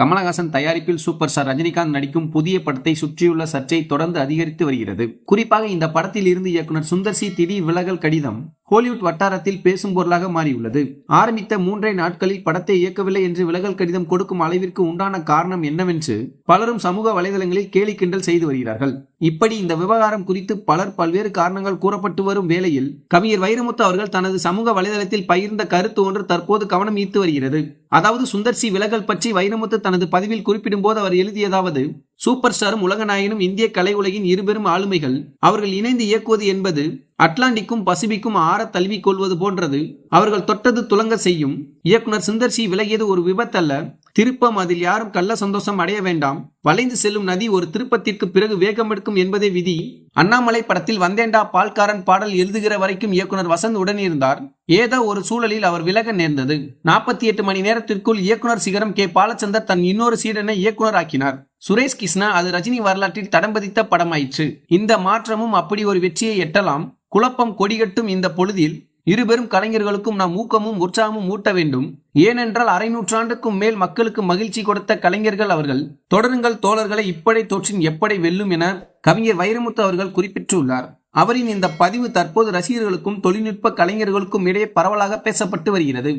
கமலஹாசன் தயாரிப்பில் super star Rajinikanth நடிக்கும் புதிய படத்தை சுற்றியுள்ள சர்ச்சை தொடர்ந்து அதிகரித்து வருகிறது. குறிப்பாக இந்த படத்தில் இருந்து இயக்குனர் சுந்தர் சி திடீர் விலகல் கடிதம் ஹாலிவுட் வட்டாரத்தில் பேசும் பொருளாக மாறியுள்ளது. ஆரம்பித்த மூன்றே நாட்களில் படத்தை இயக்கவில்லை என்று விலகல் கடிதம் கொடுக்கும் அளவிற்கு உண்டான காரணம் என்னவென்று பலரும் சமூக வலைதளங்களில் கேலி கிண்டல் செய்து வருகிறார்கள். இப்படி இந்த விவகாரம் குறித்து பலர் பல்வேறு காரணங்கள் கூறப்பட்டு வரும் வேளையில் கவிஞர் வைரமுத்து அவர்கள் தனது சமூக வலைதளத்தில் பகிர்ந்த கருத்து ஒன்று தற்போது கவனம் ஈர்த்து வருகிறது. அதாவது சுந்தர் சி. விலகல் பற்றி வைரமுத்து தனது பதிவில் குறிப்பிடும்போது அவர் எழுதியதாவது சூப்பர் ஸ்டாரும் உலகநாயகனும் இந்திய கலை உலகின் இருபெரும் ஆளுமைகள். அவர்கள் இணைந்து இயக்குவது என்பது அட்லாண்டிக்கும் பசிபிக்கும் ஆற தழுவிக் கொள்வது போன்றது. அவர்கள் தொட்டது துலங்க செய்யும். இயக்குனர் சுந்தர் சி விலகியது ஒரு விபத்தல்ல. திருப்பம் அதில் யாரும் கள்ள சந்தோஷம் அடைய வேண்டாம். வளைந்து செல்லும் நதி ஒரு திருப்பத்திற்கு பிறகு வேகம் எடுக்கும் என்பதே விதி. அண்ணாமலை படத்தில் வந்தேண்டா பால்காரன் பாடல் எழுதுகிற வரைக்கும் இயக்குனர் வசந்த் உடன் இருந்தார் ஏதோ ஒரு சூழலில் அவர் விலக நேர்ந்தது. நாற்பத்தி எட்டு மணி நேரத்திற்குள் இயக்குனர் சிகரம் கே. பாலச்சந்தர் தன் இன்னொரு சீடனை இயக்குனர் ஆக்கினார். சுரேஷ் கிருஷ்ணா அது ரஜினி வரலாற்றில் தடம் பதித்த படமாயிற்று. இந்த மாற்றமும் அப்படி ஒரு வெற்றியை எட்டலாம். குழப்பம் கொடிகட்டும் இந்த பொழுதில் இருபெரும் கலைஞர்களுக்கும் நாம் ஊக்கமும் உற்சாகமும் ஊட்ட வேண்டும். ஏனென்றால் அரை நூற்றாண்டுக்கும் மேல் மக்களுக்கு மகிழ்ச்சி கொடுத்த கலைஞர்கள் அவர்கள் தொடருங்கள் தோழர்களை இப்படை தோற்றின் எப்படை வெல்லும் என கவிஞர் வைரமுத்து அவர்கள் குறிப்பிட்டுள்ளார். அவரின் இந்த பதிவு தற்போது ரசிகர்களுக்கும் தொழில்நுட்ப கலைஞர்களுக்கும் இடையே பரவலாக பேசப்பட்டு வருகிறது.